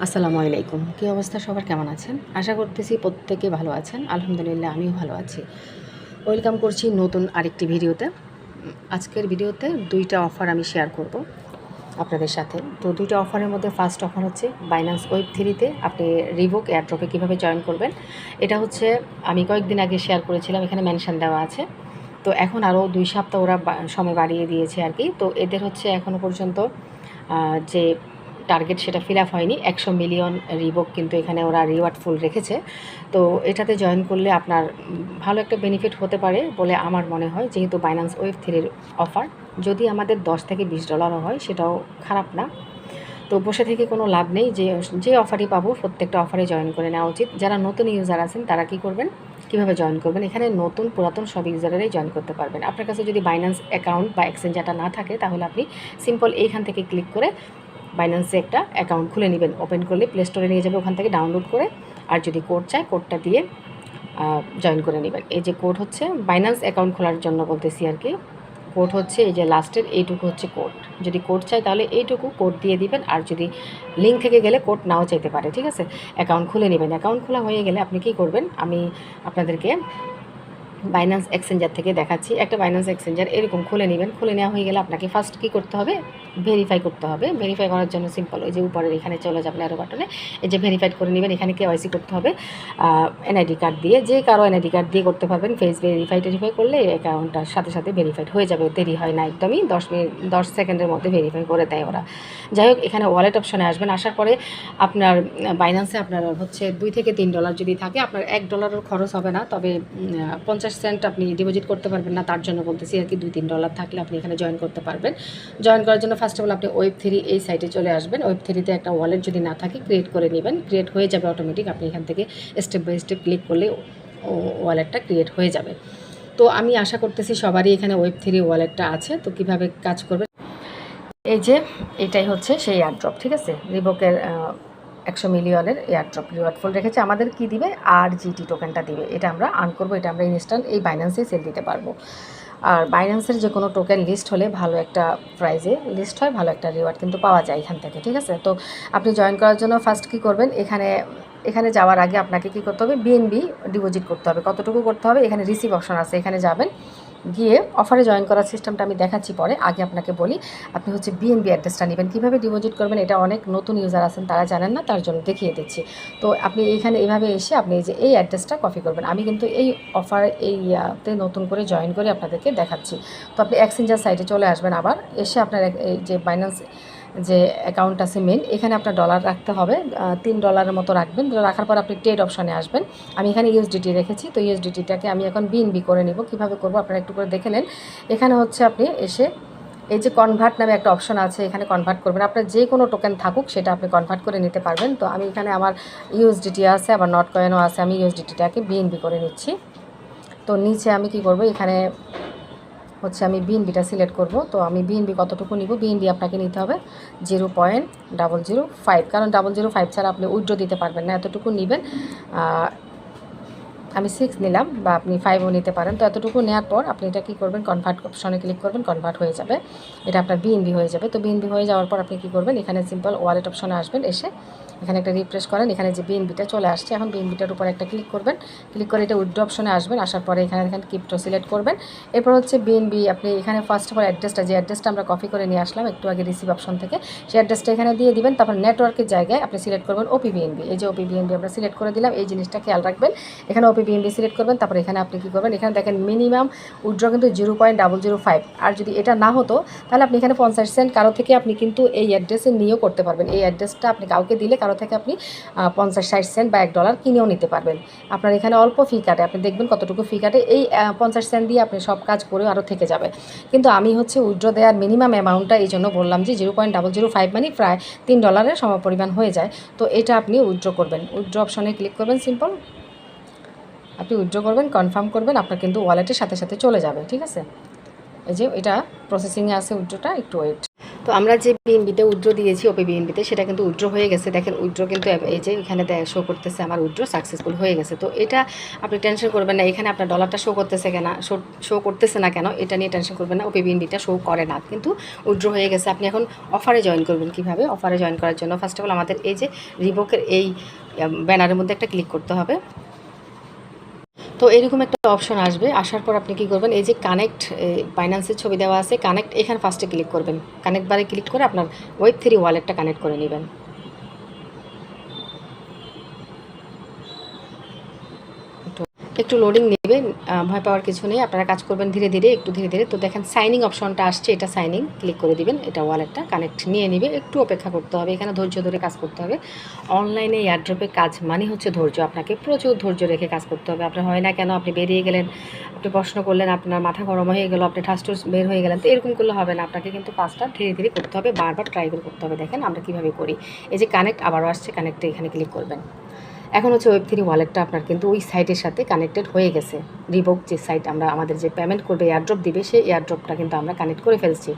আসসালামু আলাইকুম। কী অবস্থা? সবার কেমন আছেন? আশা করতেছি প্রত্যেকে ভালো আছেন। আলহামদুলিল্লাহ, আমিও ভালো আছি। ওয়েলকাম করছি নতুন আরেকটি ভিডিওতে। আজকের ভিডিওতে দুইটা অফার আমি শেয়ার করব আপনাদের সাথে। তো দুইটা অফারের মধ্যে ফার্স্ট অফার হচ্ছে বাইন্যান্স ওয়েব থ্রিতে আপনি রিভোক এয়ারড্রপে কীভাবে জয়েন করবেন। এটা হচ্ছে আমি কয়েকদিন আগে শেয়ার করেছিলাম, এখানে মেনশন দেওয়া আছে। তো এখন আরও দুই সপ্তাহ ওরা সময় বাড়িয়ে দিয়েছে আর কি। তো এদের হচ্ছে এখনও পর্যন্ত যে টার্গেট সেটা ফিল আপ হয়নি। একশো মিলিয়ন রিবক কিন্তু এখানে ওরা রিওয়ার্ড ফুল রেখেছে। তো এটাতে জয়েন করলে আপনার ভালো একটা বেনিফিট হতে পারে বলে আমার মনে হয়, যেহেতু বাইন্যান্স ওয়েব থ্রির অফার যদি আমাদের দশ থেকে বিশ ডলারও হয়, সেটাও খারাপ না। তো বসে থেকে কোনো লাভ নেই, যে যে অফারই পাবো, প্রত্যেকটা অফারে জয়েন করে নেওয়া উচিত। যারা নতুন ইউজার আছেন, তারা কি করবেন? কীভাবে জয়েন করবেন? এখানে নতুন, পুরাতন সব ইউজারেরাই জয়েন করতে পারবেন। আপনার কাছে যদি বাইন্যান্স অ্যাকাউন্ট বা এক্সচেঞ্জারটা না থাকে, তাহলে আপনি সিম্পল এইখান থেকে ক্লিক করে বাইন্যান্সে একটা অ্যাকাউন্ট খুলে নেবেন। ওপেন করলে প্লে স্টোরে নিয়ে যাবে, ওখান থেকে ডাউনলোড করে আর যদি কোড চায় কোডটা দিয়ে জয়েন করে নেবেন। এই যে কোড হচ্ছে বাইন্যান্স অ্যাকাউন্ট খোলার জন্য বলতেছি আর কি। কোড হচ্ছে এই যে লাস্টের এইটুকু হচ্ছে কোড যদি কোড চাই তাহলে এইটুকু কোড দিয়ে দিবেন আর যদি লিঙ্ক থেকে গেলে কোড নাও চাইতে পারে, ঠিক আছে? অ্যাকাউন্ট খুলে নেবেন। অ্যাকাউন্ট খোলা হয়ে গেলে আপনি কী করবেন? আমি আপনাদেরকে বাইন্যান্স এক্সচেঞ্জার থেকে দেখাচ্ছি। একটা বাইন্যান্স এক্সচেঞ্জার এরকম খুলে নেবেন। খুলে নেওয়া হয়ে গেলে আপনাকে ফার্স্ট কী করতে হবে? ভেরিফাই করতে হবে। ভেরিফাই করার জন্য সিম্পল ওই যে উপরের এখানে চলে যাবেন আরও বাটনে এই যে ভেরিফাইড করে নেবেন, এখানে কে কেওয়াইসি করতে হবে। এনআইডি কার্ড দিয়ে যে কারও এনআইডি কার্ড দিয়ে করতে পারবেন ফেস ভেরিফাই টেরিফাই করলে অ্যাকাউন্টটার সাথে সাথে ভেরিফাইড হয়ে যাবে। দেরি হয় না একদমই। দশ মিনিট, দশ সেকেন্ডের মধ্যে ভেরিফাই করে দেয় ওরা। যাই হোক, এখানে ওয়ালেট অপশনে আসবেন। আসার পরে আপনার বাইন্যান্সে আপনার হচ্ছে দুই থেকে তিন ডলার যদি থাকে, আপনার এক ডলারের খরচ হবে না। তবে পঞ্চাশ সেন্ট আপনি ডিপোজিট করতে পারবেন না, তার জন্য বলতেছি আর কি দুই, তিন ডলার থাকলে আপনি এখানে জয়েন করতে পারবেন। জয়েন করার জন্য ফার্স্ট অফ অল আপনি ওয়েব থ্রি এই সাইটে চলে আসবেন। ওয়েব থ্রিতে একটা ওয়ালেট যদি না থাকে ক্রিয়েট করে নেবেন। ক্রিয়েট হয়ে যাবে অটোমেটিক আপনি এখান থেকে স্টেপ বাই স্টেপ ক্লিক করলে ওয়ালেটটা ক্রিয়েট হয়ে যাবে। তো আমি আশা করতেছি সবারই এখানে ওয়েব থ্রি ওয়ালেটটা আছে। তো কীভাবে কাজ করবে এই যে এটাই হচ্ছে সেই এয়ারড্রপ ঠিক আছে? রিবকের একশো মিলিয়নের এয়ারড্রপ রিওয়ার্ড ফুল রেখেছে। আমাদের কি দিবে? আর জিটি টোকেনটা দিবে। এটা আমরা আর্ন করব, এটা আমরা ইনস্ট্যান্ট এই বাইন্যান্সেই সেল দিতে পারব। আর বাইন্যান্সের যে কোনো টোকেন লিস্ট হলে ভালো একটা প্রাইজে লিস্ট হয়, ভালো একটা রিওয়ার্ড কিন্তু পাওয়া যায় এখান থেকে, ঠিক আছে? তো আপনি জয়েন করার জন্য ফার্স্ট কী করবেন? এখানে এখানে যাওয়ার আগে আপনাকে কী করতে হবে? বিএনবি ডিপোজিট করতে হবে। কতটুকু করতে হবে? এখানে রিসিভ অপশন আছে, এখানে যাবেন। গিয়ে অফারে জয়েন করার সিস্টেমটা আমি দেখাচ্ছি পরে, আগে আপনাকে বলি, আপনি হচ্ছে বিএনবি অ্যাড্রেসটা নেবেন। কীভাবে ডিপোজিট করবেন এটা অনেক নতুন ইউজার আছেন, তারা জানেন না, তার জন্য দেখিয়ে দিচ্ছি। তো আপনি এখানে এভাবে এসে আপনি যে এই অ্যাড্রেসটা কপি করবেন। আমি কিন্তু এই অফার এই, ইয়াতে নতুন করে জয়েন করে আপনাদেরকে দেখাচ্ছি। তো আপনি এক্সেঞ্জার সাইটে চলে আসবেন আবার, এসে আপনার এই যে বাইন্যান্স যে অ্যাকাউন্ট আছে মেন এখানে আপনার ডলার রাখতে হবে তিন ডলারের মতো রাখবেন। রাখার পর আপনি ট্রেড অপশানে আসবেন। আমি এখানে ইউএসডিটি রেখেছি, তো ইউএসডিটিটাকে আমি এখন বিএনবি করে নিব। কীভাবে করব আপনারা একটু করে দেখে নেন। এখানে হচ্ছে আপনি এসে এই যে কনভার্ট নামে একটা অপশন আছে, এখানে কনভার্ট করবেন। আপনার যে কোনো টোকেন থাকুক, সেটা আপনি কনভার্ট করে নিতে পারবেন। তো আমি এখানে আমার ইউএসডিটি আছে, আবার নট কয়েনও আছে, আমি ইউএসডিটিটাকে বিএনবি করে নিচ্ছি। তো নিচে আমি কি করব, এখানে হচ্ছে আমি বিএনবিটা সিলেক্ট করব। তো আমি বিএনবি কতটুকু নিব? বিএনবি আপনাকে নিতে হবে zero point double zero five কারণ ডাবল জিরো ফাইভ ছাড়া আপনি উইড্রো দিতে পারবেন না, এতটুকু নেবেন। আমি সিক্স নিলাম বা আপনি ফাইভও নিতে পারেন। তো এতটুকু নেওয়ার পর আপনি এটা কী করবেন? কনভার্ট অপশনে ক্লিক করবেন কনভার্ট হয়ে যাবে। এটা আপনার বিএনবি হয়ে যাবে। তো বিএনবি হয়ে যাওয়ার পর আপনি কী করবেন? এখানে সিম্পল ওয়ালেট অপশনে আসবেন, এসে এখানে একটা রিফ্রেশ করেন, এখানে যে বিএনবিটা চলে আসছে, এখন বিএনবিটার উপর একটা ক্লিক করবেন ক্লিক করে এটা উইড্রো অপশনে আসবেন, আসার পরে এখানে এখানে ক্রিপ্টো সিলেক্ট করবেন। এরপর হচ্ছে বিএনবি আপনি এখানে ফার্স্ট অফ অল অ্যাড্রেসটা যে অ্যাড্রেসটা আমরা কপি করে নিয়ে আসলাম, একটু আগে রিসিভ অপশন থেকে, সেই অ্যাড্রেসটা এখানে দিয়ে দিবেন, তারপর নেটওয়ার্কের জায়গায় আপনি সিলেক্ট করবেন ওপি বিএনবি এই যে ওপি বিএনবি আমরা সিলেক্ট করে দিলাম, এই জিনিসটা খেয়াল রাখবেন। এখানে ওপি বিএনবি সিলেক্ট করবেন, তারপর এখানে আপনি কী করবেন, এখানে দেখেন মিনিমাম উইড্রো কিন্তু zero point double zero five আর যদি এটা না হতো, তাহলে আপনি এখানে পঞ্চাশ সেন্ট কারও থেকে আপনি কিন্তু এই অ্যাড্রেসে নিয়েও করতে পারবেন। এই অ্যাড্রেসটা আপনি কাউকে দিলে কারও থেকে আপনি পঞ্চাশ, ষাট সেন্ট বা এক ডলার কিনেও নিতে পারবেন। আপনার এখানে অল্প ফি কাটে আপনি দেখবেন কতটুকু ফি কাটে এই পঞ্চাশ সেন্ট দিয়ে আপনি সব কাজ করেও আরও থেকে যাবে। কিন্তু আমি হচ্ছে উইড্রো দেওয়ার মিনিমাম অ্যামাউন্টটা এই জন্য বললাম যে zero point double zero five মানে প্রায় তিন ডলারের সমপরিমাণ হয়ে যায়। তো এটা আপনি উইড্রো করবেন। উইড্রো অপশনে ক্লিক করবেন সিম্পল আপনি উইড্রো করবেন কনফার্ম করবেন, আপনার কিন্তু ওয়ালেটের সাথে সাথে চলে যাবে, ঠিক আছে? এই যে, এটা প্রসেসিংয়ে আছে উইড্রোটা একটু ওয়েট তো আমরা যে বিএনবিতে উইড্রো দিয়েছি, ওপি বিএনবিতে সেটা কিন্তু উইড্রো হয়ে গেছে। দেখেন উইড্রো কিন্তু এই যে এখানে শো করতেছে আমার উইড্রো সাকসেসফুল হয়ে গেছে। তো এটা আপনি টেনশন করবেন না, এখানে আপনার ডলারটা শো করতেছে কেন শো করতেছে না কেন, এটা নিয়ে টেনশন করবেন না, ওপি বিএনবিটা শো করে না। কিন্তু উইড্রো হয়ে গেছে। আপনি এখন অফারে জয়েন করবেন কীভাবে? অফারে জয়েন করার জন্য ফার্স্ট অফ অল আমাদের এই যে রিবোকের এই ব্যানারের মধ্যে একটা ক্লিক করতে হবে। তো এরকম একটা অপশন আসবে। আসার পর আপনি কি করবেন, এই যে কানেক্ট ফাইন্যান্সের ছবি দেওয়া আছে কানেক্ট এখানে ফার্স্টে ক্লিক করবেন। কানেক্ট বারে ক্লিক করে আপনার ওয়েব থ্রি ওয়ালেটটা কানেক্ট করে নেবেন। একটু লোডিং নেবে ভয় পাওয়ার কিছু নেই, আপনারা কাজ করবেন ধীরে ধীরে, একটু ধীরে ধীরে। তো দেখেন সাইনিং অপশনটা আসছে, এটা সাইনিং ক্লিক করে দিবেন, এটা ওয়ালেটটা কানেক্ট নিয়ে নেবে, একটু অপেক্ষা করতে হবে, এখানে ধৈর্য ধরে কাজ করতে হবে। অনলাইনে এয়ারড্রপে কাজ মানে হচ্ছে ধৈর্য, আপনাকে প্রচুর ধৈর্য রেখে কাজ করতে হবে। আপনার হয় না কেন, আপনি বেরিয়ে গেলেন, আপনি প্রশ্ন করলেন, আপনার মাথা গরম হয়ে গেল, আপনি ঠাসটুস বের হয়ে গেলেন, তো এরকম করলে হবে না, আপনাকে কিন্তু কাজটা ধীরে ধীরে করতে হবে, বারবার ট্রাই করে করতে হবে। দেখেন আমরা কীভাবে করি। এই যে কানেক্ট আবারও আসছে কানেক্টে এখানে ক্লিক করবেন। এখন হচ্ছে ওয়েব থ্রি ওয়ালেটটা আপনার কিন্তু ওই সাইটের সাথে কানেক্টেড হয়ে গেছে। রিবক যে সাইট আমরা, আমাদের যে পেমেন্ট করবে এয়ারড্রপ দিবে, সেই এয়ারড্রপটা কিন্তু আমরা কানেক্ট করে ফেলছি।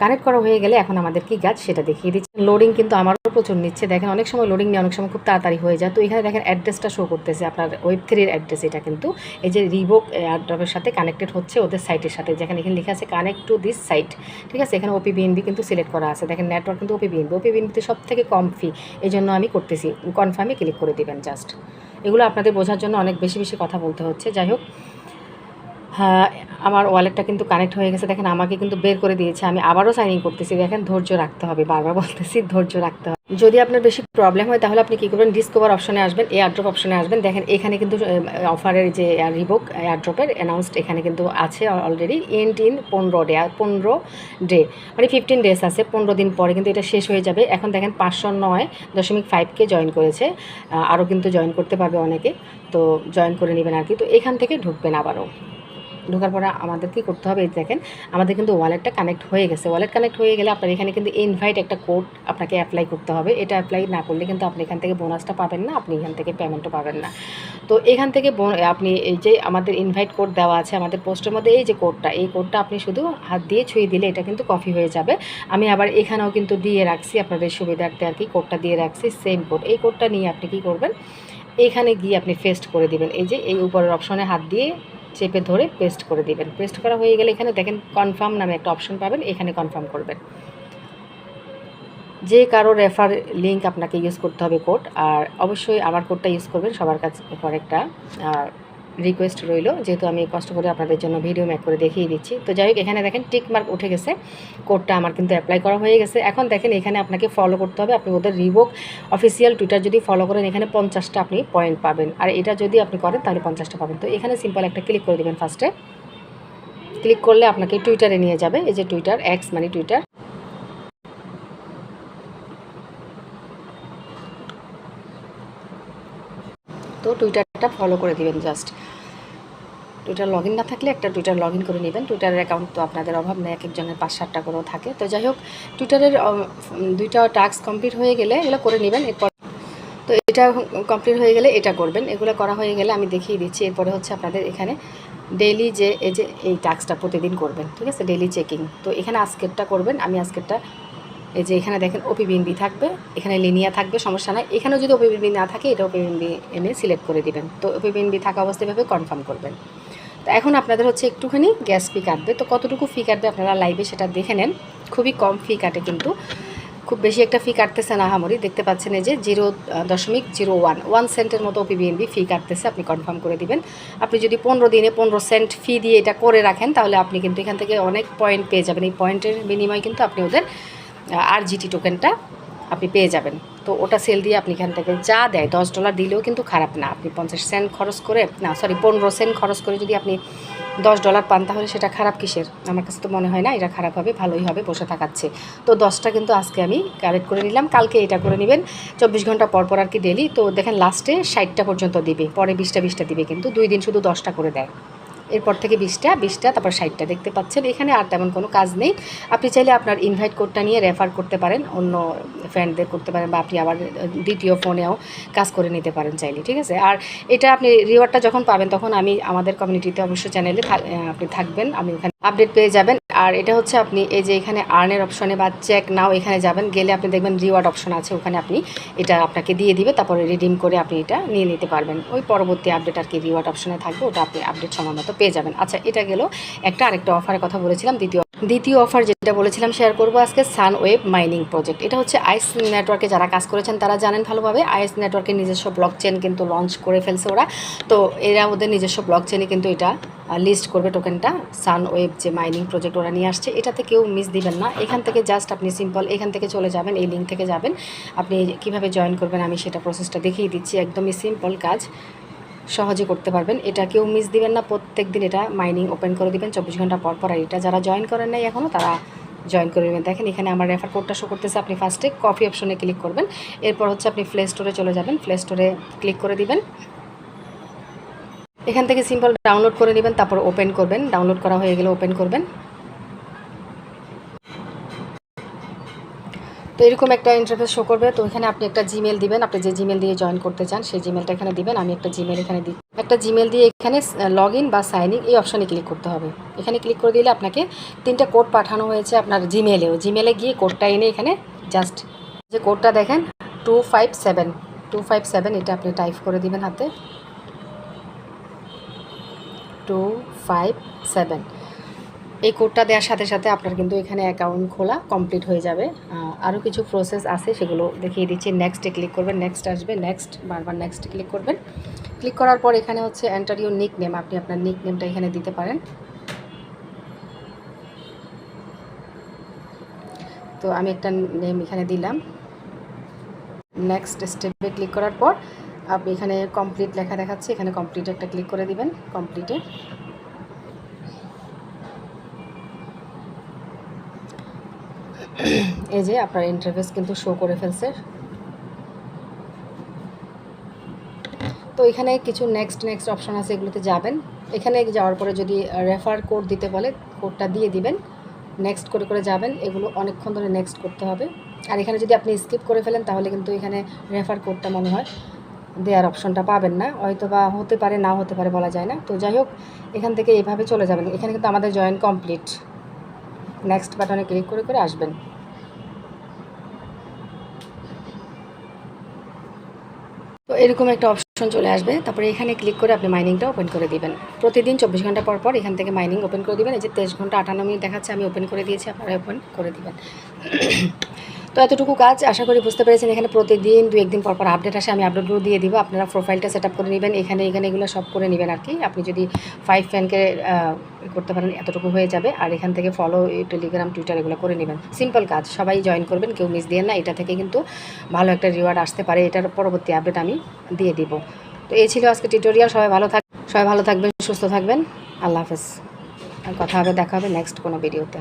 কানেক্ট করা হয়ে গেলে এখন আমাদের কি গাছ সেটা দেখিয়ে দিচ্ছি। লোডিং কিন্তু আমারও প্রচুর নিচ্ছে। দেখেন অনেক সময় লোডিং নিয়ে অনেক সময় খুব তাড়াতাড়ি হয়ে যায়। তো এখানে দেখেন অ্যাড্রেসটা শো করতেছে আপনার ওয়েব থ্রির অ্যাড্রেস এটা কিন্তু। এই যে রিবোক এয়ারড্রপের সাথে কানেক্টেড হচ্ছে ওদের সাইটের সাথে। যেখানে এখানে লেখা আছে কানেক্ট টু দিস সাইট ঠিক আছে? এখানে ওপি বিএনবি কিন্তু সিলেক্ট করা আছে। দেখেন নেটওয়ার্ক কিন্তু ওপি বিএনবি ওপি বিএনবিতে সব থেকে কম ফি এই জন্য আমি করতেছি। কনফার্মে ক্লিক করে দিবেন জাস্ট এগুলো আপনাদের বোঝার জন্য অনেক বেশি বেশি কথা বলতে হচ্ছে। যাই হোক আমার ওয়ালেটটা কিন্তু কানেক্ট হয়ে গেছে। দেখেন, আমাকে কিন্তু বের করে দিয়েছে। আমি আবারও সাইন ইন করতেছি। দেখেন, ধৈর্য রাখতে হবে। বারবার বলতেছি, ধৈর্য রাখতে হবে। যদি আপনার বেশি প্রবলেম হয়, তাহলে আপনি কী করবেন? ডিসকভার অপশনে আসবেন এয়ারড্রপ অপশনে আসবেন। দেখেন, এখানে কিন্তু অফারের যে রিবোক এয়ারড্রপের অ্যানাউন্সড এখানে কিন্তু আছে অলরেডি এন্ড ইন পনেরো ডে পনেরো ডে মানে ফিফটিন ডেজ আছে, পনেরো দিন পরে কিন্তু এটা শেষ হয়ে যাবে। এখন দেখেন, পাঁচশো নয় দশমিক ফাইভকে জয়েন করেছে। আরও কিন্তু জয়েন করতে পারবে অনেকে। তো জয়েন করে নেবেন আর কি। তো এখান থেকে ঢুকবেন আবারও। ঢোকার পরে আমাদের কী করতে হবে দেখেন, আমাদের কিন্তু ওয়ালেটটা কানেক্ট হয়ে গেছে। ওয়ালেট কানেক্ট হয়ে গেলে আপনার এখানে কিন্তু ইনভাইট একটা কোড আপনাকে অ্যাপ্লাই করতে হবে। এটা অ্যাপ্লাই না করলে কিন্তু আপনি এখান থেকে বোনাসটা পাবেন না, আপনি এখান থেকে পেমেন্টও পাবেন না। তো এখান থেকে আপনি এই যে আমাদের ইনভাইট কোড দেওয়া আছে, আমাদের পোস্টের মধ্যে এই যে কোডটা এই কোডটা আপনি শুধু হাত দিয়ে ছুঁয়ে দিলে এটা কিন্তু কপি হয়ে যাবে। আমি আবার এখানেও কিন্তু দিয়ে রাখছি, আপনাদের সুবিধার্থে আর কি কোডটা দিয়ে রাখছি সেম কোড এই কোডটা নিয়ে আপনি কি করবেন? এখানে গিয়ে আপনি ফেস্ট করে দিবেন। এই যে এই উপরের অপশনে হাত দিয়ে চেপে ধরে পেস্ট করে দিবেন। পেস্ট করা হয়ে গেলে এখানে দেখেন কনফার্ম নামে একটা অপশন পাবেন, এখানে কনফার্ম করবেন। যে কারও রেফার লিঙ্ক আপনাকে ইউজ করতে হবে কোড আর অবশ্যই আমার কোডটা ইউজ করবেন, সবার কাছে পরে একটা রিকোয়েস্ট রইল, যেহেতু আমি কষ্ট করে আপনাদের জন্য ভিডিও ম্যাক করে দেখিয়ে দিচ্ছি। তো যাই হোক, এখানে দেখেন টিক মার্ক উঠে গেছে। কোডটা আমার কিন্তু অ্যাপ্লাই করা হয়ে গেছে। এখন দেখেন এখানে আপনাকে ফলো করতে হবে। আপনি ওদের রিবোক অফিসিয়াল টুইটার যদি ফলো করেন, এখানে পঞ্চাশটা আপনি পয়েন্ট পাবেন। আর এটা যদি আপনি করেন, তাহলে পঞ্চাশটা পাবেন। তো এখানে সিম্পল একটা ক্লিক করে দেবেন ফার্স্টে ক্লিক করলে আপনাকে টুইটারে নিয়ে যাবে। এই যে টুইটার এক্স মানে টুইটার তো টুইটারটা ফলো করে দিবেন জাস্ট টুইটার লগ না থাকলে একটা টুইটার লগ করে নেবেন। টুইটারের অ্যাকাউন্ট তো আপনাদের অভাব নেই এক একজনের পাঁচ সাতটা করেও থাকে। তো যাই হোক, টুইটারের দুইটা টাস্ক কমপ্লিট হয়ে গেলে এগুলো করে নেবেন। এরপর তো এটা কমপ্লিট হয়ে গেলে এটা করবেন। এগুলো করা হয়ে গেলে আমি দেখিয়ে দিচ্ছি। এরপরে হচ্ছে আপনাদের এখানে ডেইলি যে, এই যে, এই টাস্কটা প্রতিদিন করবেন। ঠিক আছে? ডেইলি চেকিং তো এখানে আজকেরটা করবেন। আমি আজকেরটা এই যে এখানে দেখেন ওপিবিএনবি থাকবে, এখানে লিনিয়া থাকবে, সমস্যা নাই। এখানেও যদি ওপিবিএনবি না থাকে, এটা ওপিবিএনবি এনে সিলেক্ট করে দিবেন। তো ওপিবিএনবি থাকা অবস্থায় ভাবে কনফার্ম করবেন। তো এখন আপনাদের হচ্ছে একটুখানি গ্যাস ফি কাটবে তো কতটুকু ফি কাটবে আপনারা লাইভে সেটা দেখে নেন। খুবই কম ফি কাটে কিন্তু খুব বেশি একটা ফি কাটতেছে না হামরি। দেখতে পাচ্ছেন এই যে জিরো দশমিক জিরো ওয়ান ওয়ান সেন্টের মতো ওপিবিএনবি ফি কাটতেছে, আপনি কনফার্ম করে দিবেন। আপনি যদি পনেরো দিনে পনেরো সেন্ট ফি দিয়ে এটা করে রাখেন, তাহলে আপনি কিন্তু এখান থেকে অনেক পয়েন্ট পেয়ে যাবেন। এই পয়েন্টের বিনিময়ে কিন্তু আপনি ওদের আর জিটি টোকেনটা আপনি পেয়ে যাবেন। তো ওটা সেল দিয়ে আপনি এখান থেকে যা দেয়, দশ ডলার দিলেও কিন্তু খারাপ না। আপনি পঞ্চাশ সেন্ট খরচ করে, না সরি পনেরো সেন্ট খরচ করে যদি আপনি দশ ডলার পান, তাহলে সেটা খারাপ কিসের? আমার কাছে তো মনে হয় না, এটা খারাপ হবে, ভালোই হবে, বসে থাকাচ্ছে। তো দশটা কিন্তু আজকে আমি কালেক্ট করে নিলাম, কালকে এটা করে নেবেন। চব্বিশ ঘণ্টা পর পর আর কি ডেলি তো দেখেন লাস্টে ষাটটা পর্যন্ত দিবে, পরে বিশটা বিশটা দিবে, কিন্তু দুই দিন শুধু দশটা করে দেয়। এরপর থেকে বিশটা বিশটা, তারপর ষাটটা দেখতে পাচ্ছেন। এখানে আর তেমন কোনো কাজ নেই। আপনি চাইলে আপনার ইনভাইট কোডটা নিয়ে রেফার করতে পারেন, অন্য ফ্রেন্ডদের করতে পারেন বা আপনি আবার দ্বিতীয় ফোনেও কাজ করে নিতে পারেন চাইলে, ঠিক আছে? আর এটা আপনি রিওয়ার্ডটা যখন পাবেন, তখন আমি, আমাদের কমিউনিটিতে অবশ্য চ্যানেলে আপনি থাকবেন, আমি ওখানে আপডেট পেয়ে যাবেন। আর এটা হচ্ছে আপনি এই যে এখানে আর্নের অপশনে বা চেক নাও এখানে যাবেন, গেলে আপনি দেখবেন রিওয়ার্ড অপশন আছে, ওখানে আপনি এটা আপনাকে দিয়ে দিবে, তারপরে রিডিম করে আপনি এটা নিয়ে নিতে পারবেন। ওই পরবর্তী আপডেট আর কি রিওয়ার্ড অপশনে থাকবে, ওটা আপনি আপডেট সময় মতো পেয়ে যাবেন। আচ্ছা এটা গেল একটা, আরেকটা অফারের কথা বলেছিলাম, দ্বিতীয় দ্বিতীয় অফার যেটা বলেছিলাম শেয়ার করব আজকে সান ওয়েব মাইনিং প্রজেক্ট এটা হচ্ছে আইস নেটওয়ার্কে যারা কাজ করেছেন, তারা জানেন ভালোভাবে। আইস নেটওয়ার্কের নিজস্ব ব্লক চেন কিন্তু লঞ্চ করে ফেলছে ওরা। তো এরা ওদের নিজস্ব ব্লক চেনে কিন্তু এটা লিস্ট করবে টোকেনটা সান ওয়েব যে মাইনিং প্রজেক্ট ওরা নিয়ে আসছে। এটাতে কেউ মিস দিবেন না। এখান থেকে জাস্ট আপনি সিম্পল এখান থেকে চলে যাবেন, এই লিঙ্ক থেকে যাবেন। আপনি কীভাবে জয়েন করবেন আমি সেটা প্রসেসটা দেখিয়ে দিচ্ছি। একদমই সিম্পল কাজ। সহজে করতে পারবেন। এটা কেউ মিস দিবেন না। প্রত্যেক দিন এটা মাইনিং ওপেন করে দিবেন। চব্বিশ ঘণ্টা পর পর আর এটা যারা জয়েন করেন নাই এখনও তারা জয়েন করে নেবেন। দেখেন, এখানে আমার রেফার কোডটা শো করতেছে। আপনি ফার্স্টে কফি অপশনে ক্লিক করবেন। এরপর হচ্ছে আপনি প্লে স্টোরে চলে যাবেন। প্লে স্টোরে ক্লিক করে দিবেন। এখান থেকে সিম্পল ডাউনলোড করে নেবেন। তারপর ওপেন করবেন। ডাউনলোড করা হয়ে গেলে ওপেন করবেন। তো এরকম একটা ইন্টারফেস শো করবে। তো এখানে আপনি একটা জিমেল দিবেন। আপনি যে জিমেল দিয়ে জয়েন করতে চান, সেই জিমেলটা এখানে দিবেন। আমি একটা জিমেল এখানে দিই একটা জিমেল দিয়ে এখানে লগ ইন বা সাইন ইন এই অপশানে ক্লিক করতে হবে। এখানে ক্লিক করে দিলে আপনাকে তিনটা কোড পাঠানো হয়েছে আপনার জিমেলেও জিমেলে গিয়ে কোডটা এনে এখানে জাস্ট যে কোডটা দেখেন two five seven two five seven এটা আপনি টাইপ করে দিবেন হাতে। টু ফাইভ সেভেন এই কোডটা দেওয়ার সাথে সাথে আপনার কিন্তু এখানে অ্যাকাউন্ট খোলা কমপ্লিট হয়ে যাবে। আরও কিছু প্রসেস আছে, সেগুলো দেখিয়ে দিচ্ছি। নেক্সটে ক্লিক করবেন নেক্সট আসবে নেক্সট বারবার নেক্সট ক্লিক করবেন। ক্লিক করার পর এখানে হচ্ছে এন্টার ইউর নিক নেম আপনি আপনার নিক নেমটা এখানে দিতে পারেন। তো আমি একটা নেম এখানে দিলাম। নেক্সট স্টেপে ক্লিক করার পর আপনি এখানে কমপ্লিট লেখা দেখাচ্ছে, এখানে কমপ্লিট একটা ক্লিক করে দিবেন কমপ্লিটে এই যে আপনার ইন্টারফেস কিন্তু শো করে ফেলছে। তো এখানে কিছু নেক্সট নেক্সট অপশন আছে, এগুলোতে যাবেন। এখানে যাওয়ার পরে যদি রেফার কোড দিতে বলে কোডটা দিয়ে দিবেন। নেক্সট করে করে যাবেন, এগুলো অনেকক্ষণ ধরে নেক্সট করতে হবে। আর এখানে যদি আপনি স্কিপ করে ফেলেন, তাহলে কিন্তু এখানে রেফার কোডটা মনে হয় দেওয়ার অপশনটা পাবেন না। হয়তো বা হতে পারে না হতে পারে বলা যায় না। তো যাই হোক, এখান থেকে এভাবে চলে যাবেন। এখানে কিন্তু আমাদের জয়েন কমপ্লিট নেক্সট বাটনে ক্লিক করে করে আসবেন। এরকম একটা অপশন চলে আসবে। তারপরে এখানে ক্লিক করে আপনি মাইনিংটা ওপেন করে দিবেন। প্রতিদিন চব্বিশ ঘণ্টা পর পর এখান থেকে মাইনিং ওপেন করে দিবেন। এই যে তেইশ ঘণ্টা আটান্ন মিনিট দেখাচ্ছে, আমি ওপেন করে দিয়েছি আপনারা ওপেন করে দিবেন। তো এতটুকু কাজ আশা করি বুঝতে পেরেছেন। এখানে প্রতিদিন দু একদিন পর পর আপডেট আসে, আমি আপডেটগুলো দিয়ে দিব। আপনারা প্রোফাইলটা সেট করে নেবেন। এখানে এখানে এগুলো সব করে নেবেন আর কি। আপনি যদি ফাইভ ফ্যানকে করতে পারেন, এতটুকু হয়ে যাবে। আর এখান থেকে ফলো টেলিগ্রাম টুইটার এগুলো করে নেবেন। সিম্পল কাজ, সবাই জয়েন করবেন, কেউ মিস দিয়ে না। এটা থেকে কিন্তু ভালো একটা রিওয়ার্ড আসতে পারে। এটার পরবর্তী আপডেট আমি দিয়ে দিব। তো এই ছিল আজকে টিউটোরিয়াল সবাই ভালো থাক, সবাই ভালো থাকবেন, সুস্থ থাকবেন। আল্লাহ হাফেজ। আর কথা হবে, দেখা হবে নেক্সট কোনো ভিডিওতে